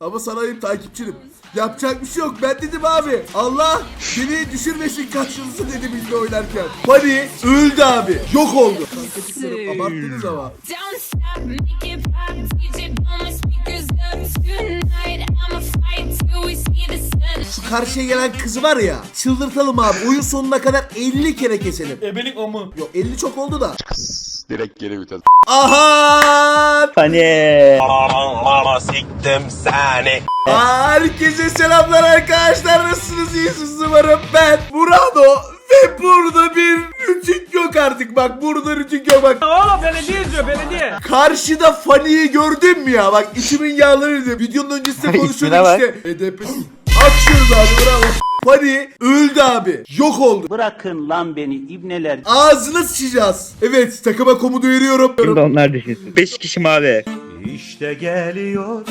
Ama sanayım takipçinim. Yapacak bir şey yok. Ben dedim abi. Allah beni düşürmesin karşınıza dedi bizle oynarken. Bunny öldü abi. Yok oldu. Abarttınız ama. Don't stop, make it pop. DJ, blow my speakers up tonight. I'ma fight till we see the sun. Şu karşıya gelen kızı var ya. Çıldırtalım abi. Oyun sonuna kadar 50 kere keselim. Ebelik o mu? Yok 50 çok oldu da. Direkt geri vites. Aha! Hani Mama siktim seni. Herkese selamlar arkadaşlar. Nasılsınız? İyisiniz umarım. Ben Murado ve burada bir rütük yok artık. Bak burada rütük yok bak. Oğlum belediye izliyor belediye. Karşıda Fanny'yi gördün mü ya? Bak içimin yağlarıydı. Videonun öncesinde konuşuyorduk işte. HDP'si. Açıyoruz abi bravo. Fanny öldü abi. Yok oldu. Bırakın lan beni ibneler. Ağzına sıçacağız. Evet takıma komutu veriyorum. şimdi onlar düşünsün. 5 kişi mavi. İşte geliyor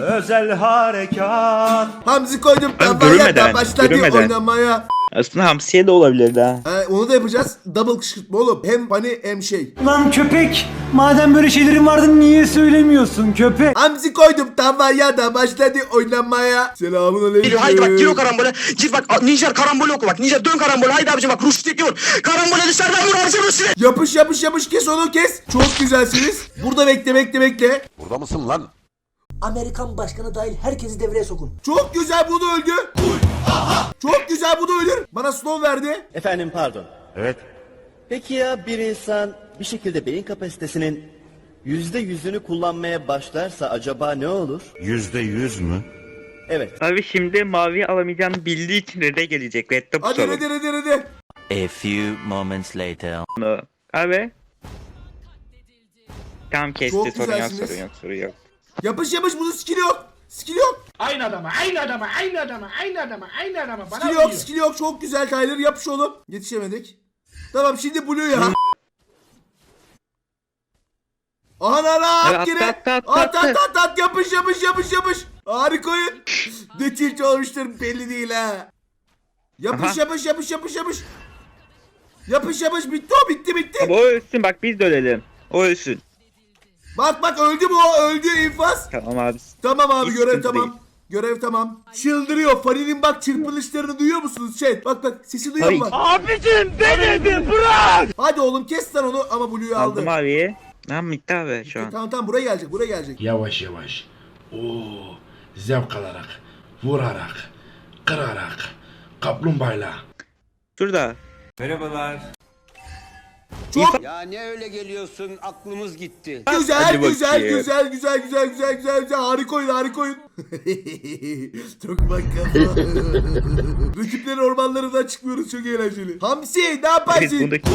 özel harekat. Hamzi koydum. Abi Tamam görünmeden, başladı görünmeden. oynamaya. Aslında hamsiye de olabilirdi ha. Ee, onu da yapacağız. Double kışkırtma oğlum. Hem Fanny hem şey. Lan köpek! Madem böyle şeylerin vardı niye söylemiyorsun köpek? Hamzi koydum tavaya da başladı oynamaya. Selamun aleyküm. Haydi bak gir o karambole. Gir bak Nijer karambol oku bak. Nijer dön karambol. Haydi abicim bak Ruşti diyor. Karambole dışarıdan vur abicim Ruşti. Yapış yapış yapış kes onu kes. Çok güzelsiniz. Burada bekle bekle bekle. Burada mısın lan? Amerikan başkanı dahil herkesi devreye sokun. Çok güzel bu da öldü. Çok güzel bu da ölür. Bana slow verdi. Efendim pardon. Evet. Peki ya bir insan bir şekilde beyin kapasitesinin yüzde yüzünü kullanmaya başlarsa acaba ne olur? Yüzde yüz mü? Evet. Abi şimdi mavi alamayacağını bildiği için red'e gelecek. Red'de Hadi pusalım. hadi hadi hadi. A few moments later. Abi. Tamam kesti Çok sorun yok güzelsiniz. sorun yok sorun yok. Yapış yapış bunun skill yok. Skill yok. Aynı adama, aynı adama, aynı adama, aynı adama, aynı adama. Bana Skill yok skill yok. Çok güzel Tyler yapış oğlum. Yetişemedik. Tamam şimdi Blue ya. Lan lan, Evet, at at, at, At at, at yapış yapış yapış yapış. Harika oyun. ne tilt olmuştur belli değil ha. Yapış Aha. yapış yapış yapış yapış. Yapış yapış bitti o bitti bitti. Abi o ölsün bak biz de ölelim. O ölsün. Bak bak öldü bu o öldü infaz. Tamam abi. Tamam abi Hiç görev tamam. değil. Görev tamam. Çıldırıyor. Fani'nin bak çırpınışlarını duyuyor musunuz? Şey bak bak sesi duyuyor musun? Abicim denedi bırak. Hadi oğlum kes sen onu ama Blue'yu aldı. Aldım maviyi. Tamam bitti abi şu an. Tamam tamam buraya gelecek buraya gelecek. Yavaş yavaş. Oo, zevk alarak, vurarak, kırarak, kaplumbağayla. Şurada. Çok Ya ne öyle geliyorsun aklımız gitti. güzel Hadi güzel bakayım. güzel güzel güzel güzel güzel güzel harika oyun harika oyun. çok bak kafa. Rakiplerin ormanlarından çıkmıyoruz çok eğlenceli. Hamsi ne Evet yaparsın? bundaki.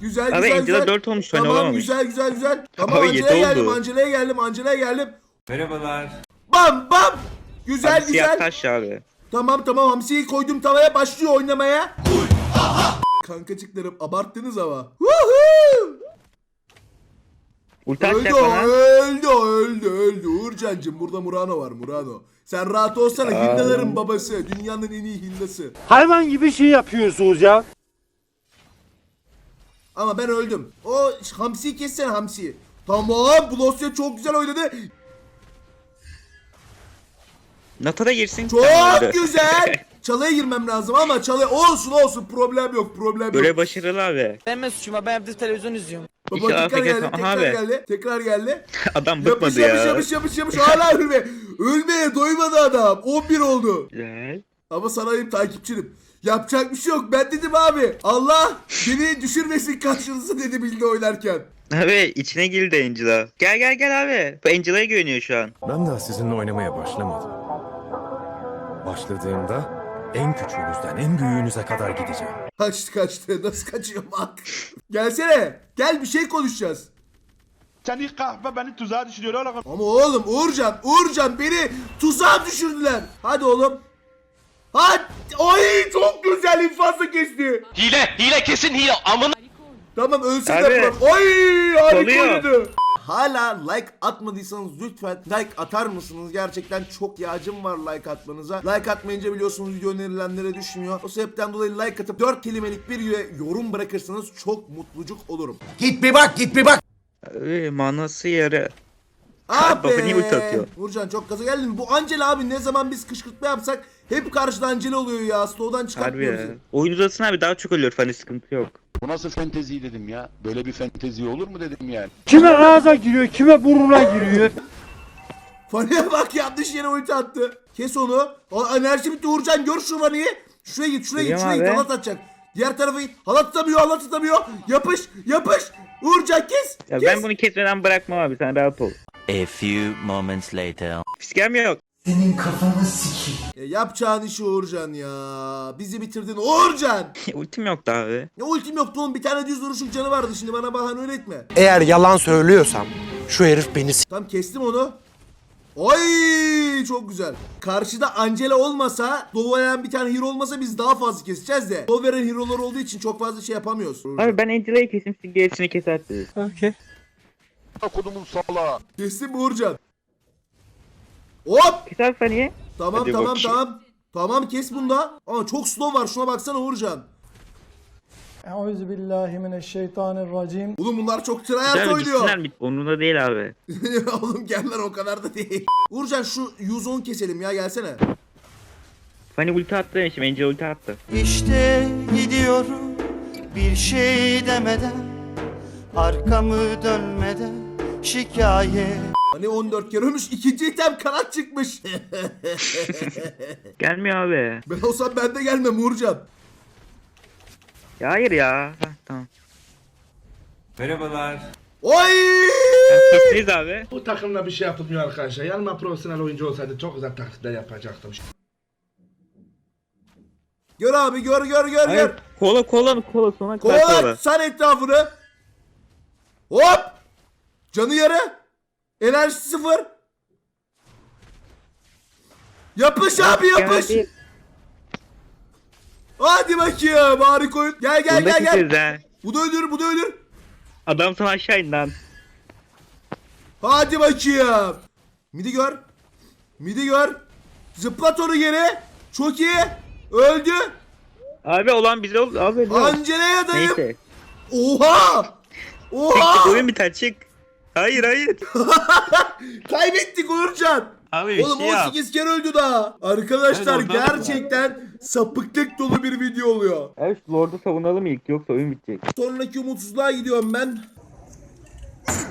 Güzel Abi güzel Angela güzel. 4 olmuş ben Tamam olamamış. güzel güzel güzel. Tamam Abi, yedi Angela'ya geldim oldu. Angela'ya geldim Angela'ya geldim. Merhabalar. Bam bam. Güzel Abi siyah güzel. taş abi. Tamam tamam hamsiyi koydum tavaya başlıyor oynamaya. Kankacıklarım abarttınız ama. Woohoo! Ulti Öldü atacak o, bana. öldü öldü öldü. Uğurcan'cım burada Murano var Murano. Sen rahat olsana hindaların babası. Dünyanın en iyi hindası. Hayvan gibi şey yapıyorsunuz ya. Ama ben öldüm. O hamsiyi kessene hamsiyi. Tamam Blosya çok güzel oynadı. Nata da girsin. Çok güzel. Çalıya girmem lazım ama çalıya olsun olsun problem yok problem yok. Böyle başarılı abi. Benim suçuma ben evde televizyon izliyorum. Baba İnşallah tekrar geldi, tekrar abi. geldi, tekrar geldi. Adam Yapış bıkmadı yapış ya. yapış yapış yapış hala ölme. Ölmeye doymadı adam. 11 oldu. Güzel. Ama sanayım takipçinim. Yapacak bir şey yok. Ben dedim abi. Allah beni düşürmesin karşınıza dedi bildi oynarken. Abi içine girdi Angela. Gel gel gel abi. Bu Angela'ya güveniyor şu an. Ben daha sizinle oynamaya başlamadım. Başladığımda en küçüğünüzden en büyüğünüze kadar gideceğim. Kaçtı kaçtı. Nasıl kaçıyor bak. Gelsene. Gel bir şey konuşacağız. Sen kahve beni tuzağa düşürüyor oğlum. Ama oğlum Uğurcan, Uğurcan beni tuzağa düşürdüler. Hadi oğlum. Hadi. Ay çok güzel infazla kesti. Hile hile kesin hile amına. Tamam ölse Abi. de bırak. Ay harika Oluyor. oynadı. Hala like atmadıysanız lütfen like atar mısınız? Gerçekten çok yağcım var like atmanıza. Like atmayınca biliyorsunuz video önerilenlere düşmüyor. O sebepten dolayı like atıp 4 kelimelik bir yorum bırakırsanız çok mutlucuk olurum. Git bir bak git bir bak. Abi manası yarı. Ah Baba niye ulti atıyor? Uğurcan çok gaza geldin? Bu Angela abi ne zaman biz kışkırtma yapsak hep karşıda Angela oluyor ya. Slow'dan Harbi çıkartmıyor ya. bizi. Oyun uzasın abi daha çok ölüyor hani sıkıntı yok. Bu nasıl fentezi dedim ya. Böyle bir fentezi olur mu dedim yani. Kime ağza giriyor, kime burnuna giriyor. Fani'ye bak yanlış yere ulti attı. Kes onu. O enerji bitti Uğurcan gör şu Fani'yi. Şuraya git şuraya git Geliyorum şuraya git abi. halat atacak. Diğer tarafa git. Halat tutamıyor halat tutamıyor. Yapış yapış. Uğurcan kes. Ya kes. ben bunu kesmeden bırakmam abi sen rahat ol. A few moments later. Fiskem yok. E, yapacağın işi Uğurcan ya. Bizi bitirdin Uğurcan. Ultim yoktu abi. Ne ultim yoktu oğlum bir tane düz vuruşluk canı vardı şimdi bana bahane öğretme. Eğer yalan söylüyorsam şu herif beni Tam kestim onu. Ay çok güzel. Karşıda Angela olmasa, Doveren bir tane hero olmasa biz daha fazla keseceğiz de. Doveren hero'lar olduğu için çok fazla şey yapamıyoruz. Abi ben Angela'yı kesim siz gerisini kesersiniz. Kodumun sala. Kestim mi Uğurcan? Hop! Abi Fanny'e. Tamam Hadi tamam bakayım. tamam. Tamam kes bunda. Ama çok slow var şuna baksana Uğurcan. Euzubillahimineşşeytanirracim. Oğlum bunlar çok tryhard Güzel oynuyor. gitsinler mi? Onunla değil abi. Oğlum gel lan o kadar da değil. Uğurcan şu 110 keselim ya gelsene. Fanny ulti attı şimdi Angela ulti attı. İşte gidiyorum bir şey demeden arkamı dönmeden şikayet Hani 14 kere ölmüş ikinci item kanat çıkmış. Gelmiyor abi. ben olsam ben de gelmem Uğurcan. Ya hayır ya. Heh, tamam. Oy! Kestiniz abi. Bu takımla bir şey yapılmıyor arkadaşlar. Yanıma profesyonel oyuncu olsaydı çok güzel taklitler yapacaktım. Gör abi gör gör gör Hayır. gör. Kola kola kola sona kadar kola. san etrafını. Hop! Canı yarı. Enerjisi sıfır. Yapış abi yapış. Geldi. Hadi bakayım harika oyun. Gel gel Bunu da gel gel. keseriz ha. Bu da ölür bu da ölür. Adam sana aşağı in lan. Hadi bakayım. Midi gör. Midi gör. Zıplat onu geri. Çok iyi. Öldü. Abi olan bize oldu. Abi ne? Angela'ya dayım. Neyse. Oha. Oha. oyun biter çık. Hayır hayır. Kaybettik Uğurcan. Abi bir Oğlum şey yap. 18 kere öldü daha. Arkadaşlar Evet, oradan- gerçekten sapıklık dolu bir video oluyor. Evet şu Lord'u savunalım ilk yoksa oyun bitecek. Sonraki umutsuzluğa gidiyorum ben.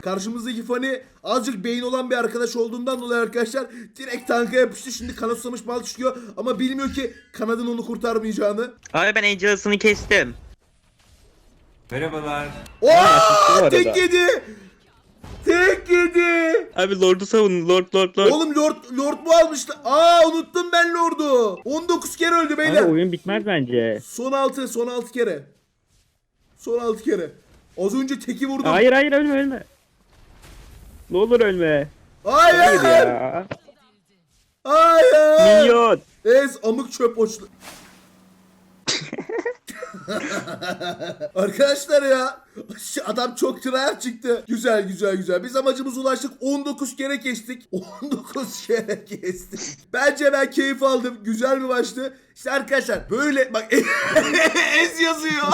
Karşımızdaki Fanny azıcık beyin olan bir arkadaş olduğundan dolayı arkadaşlar direkt tanka yapıştı. Şimdi kanat susamış bal çıkıyor ama bilmiyor ki kanadın onu kurtarmayacağını. Abi ben Angela'sını kestim. Oo arada. tek yedi. Tek yedi. Abi Lord'u savun Lord Lord Lord. Oğlum Lord, Lord mu almıştı? Aa unuttum ben Lord'u. 19 kere öldü Abi beyler. oyun bitmez bence. Son 6, son 6 kere. Son 6 kere. Az önce teki vurdum. Hayır hayır ölme ölme. Ne olur ölme. Hayır. Hayır Hayır. ya. Hayır. Minyon. Ez amık çöp oçlu. Arkadaşlar ya adam çok tryhard çıktı. Güzel güzel güzel. Biz amacımıza ulaştık. 19 kere kestik. 19 kere kestik. Bence ben keyif aldım. Güzel bir maçtı. İşte arkadaşlar böyle bak ez yazıyor.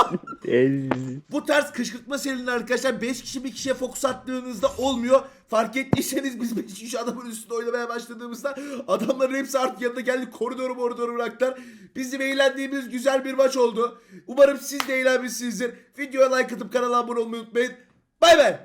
Bu tarz kışkırtma serilerinde arkadaşlar 5 kişi bir kişiye fokus attığınızda olmuyor. Fark ettiyseniz biz 5 kişi adamın üstünde oynamaya başladığımızda adamların hepsi artık yanına geldi koridoru moridoru bıraktılar. Bizim eğlendiğimiz güzel bir maç oldu. Umarım siz de eğlenmişsinizdir. Videoya like atıp kanala abone olmayı unutmayın. Bay bay.